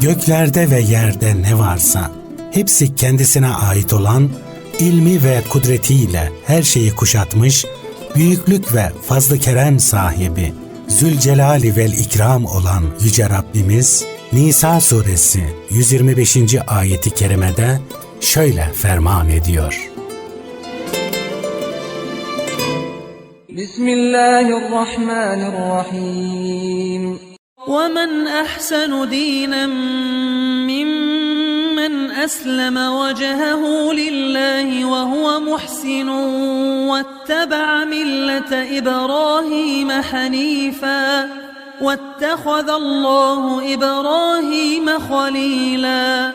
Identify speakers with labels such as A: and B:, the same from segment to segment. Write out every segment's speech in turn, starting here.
A: göklerde ve yerde ne varsa hepsi kendisine ait olan ilmi ve kudretiyle her şeyi kuşatmış, büyüklük ve fazlı kerem sahibi, Zülcelali vel ikram olan Yüce Rabbimiz, Nisa suresi 125. ayeti kerimede şöyle ferman ediyor.
B: Bismillahirrahmanirrahim.
C: ومن احسن دينا ممن اسلم وجهه لله وهو محسن واتبع مله إبراهيم حنيفا واتخذ الله إبراهيم خليلا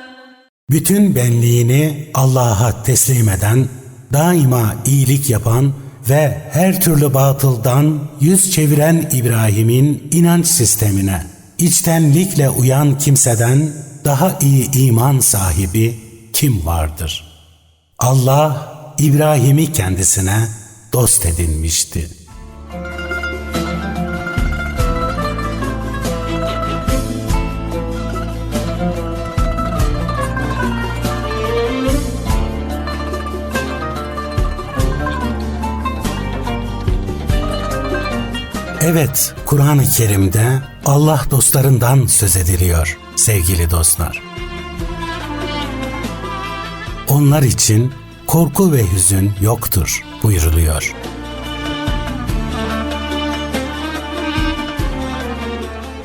A: Bütün benliğini Allah'a teslim eden, daima iyilik yapan ve her türlü batıldan yüz çeviren İbrahim'in inanç sistemine, içtenlikle uyan kimseden daha iyi iman sahibi kim vardır? Allah İbrahim'i kendisine dost edinmişti. Evet, Kur'an-ı Kerim'de Allah dostlarından söz ediliyor sevgili dostlar. Onlar için korku ve hüzün yoktur buyuruluyor.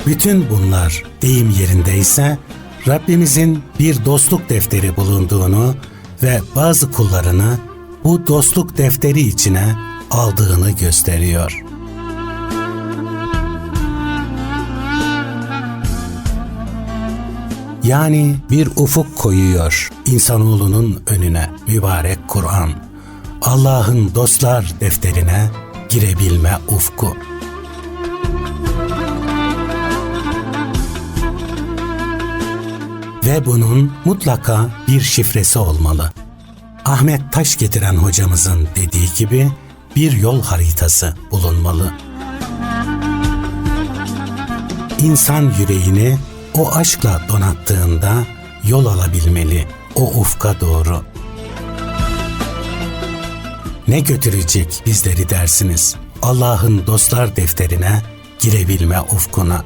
A: Bütün bunlar deyim yerindeyse Rabbimizin bir dostluk defteri bulunduğunu ve bazı kullarını bu dostluk defteri içine aldığını gösteriyor. Yani bir ufuk koyuyor insanoğlunun önüne mübarek Kur'an. Allah'ın dostlar defterine girebilme ufku. Ve bunun mutlaka bir şifresi olmalı. Ahmet Taş getiren hocamızın dediği gibi bir yol haritası bulunmalı. İnsan yüreğini o aşkla donattığında yol alabilmeli o ufka doğru. Ne götürecek bizleri dersiniz Allah'ın dostlar defterine girebilme ufkuna.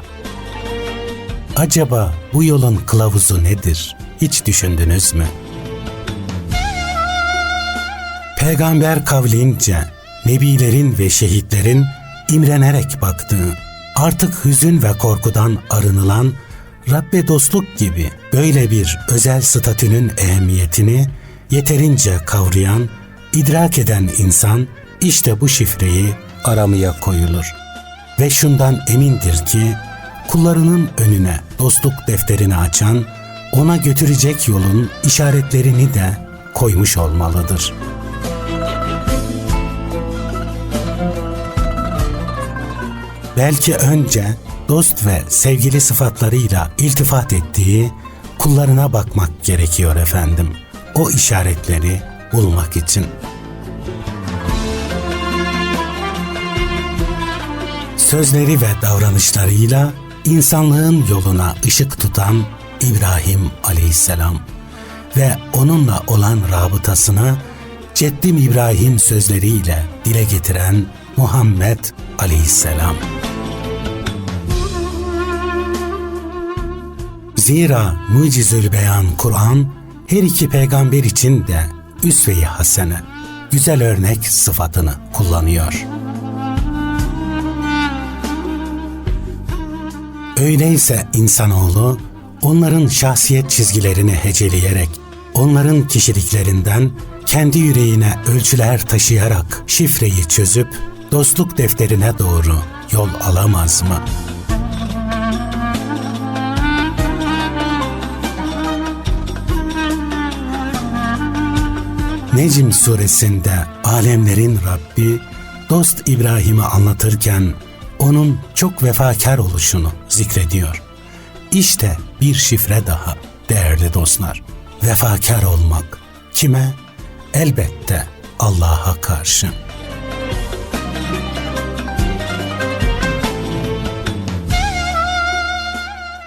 A: Acaba bu yolun kılavuzu nedir? Hiç düşündünüz mü? Peygamber kavlince nebilerin ve şehitlerin imrenerek baktığı, artık hüzün ve korkudan arınılan Rabbe dostluk gibi böyle bir özel statünün ehemmiyetini yeterince kavrayan, idrak eden insan işte bu şifreyi aramaya koyulur. Ve şundan emindir ki kullarının önüne dostluk defterini açan, ona götürecek yolun işaretlerini de koymuş olmalıdır. Belki önce dost ve sevgili sıfatlarıyla iltifat ettiği kullarına bakmak gerekiyor efendim. O işaretleri bulmak için. Sözleri ve davranışlarıyla insanlığın yoluna ışık tutan İbrahim aleyhisselam ve onunla olan rabıtasını Ceddim İbrahim sözleriyle dile getiren Muhammed aleyhisselam. Zira mucizül beyan Kur'an her iki peygamber için de üsve-i hasene, güzel örnek sıfatını kullanıyor. Öyleyse insanoğlu onların şahsiyet çizgilerini heceleyerek, onların kişiliklerinden kendi yüreğine ölçüler taşıyarak şifreyi çözüp dostluk defterine doğru yol alamaz mı?'' Necm suresinde alemlerin Rabbi dost İbrahim'i anlatırken onun çok vefakar oluşunu zikrediyor. İşte bir şifre daha değerli dostlar. Vefakar olmak kime? Elbette Allah'a karşı.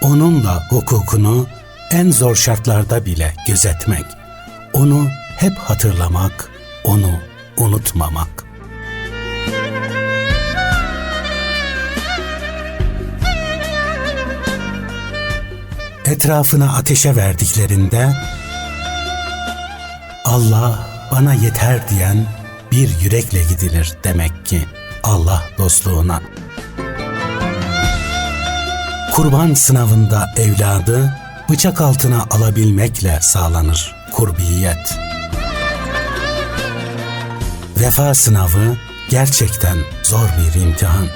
A: Onunla hukukunu en zor şartlarda bile gözetmek, onu hep hatırlamak, onu unutmamak. Etrafına ateşe verdiklerinde Allah bana yeter diyen bir yürekle gidilir demek ki Allah dostluğuna. Kurban sınavında evladı bıçak altına alabilmekle sağlanır kurbiyet. Vefa sınavı gerçekten zor bir imtihan.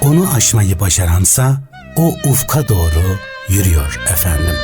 A: Onu aşmayı başaransa o ufka doğru yürüyor efendim.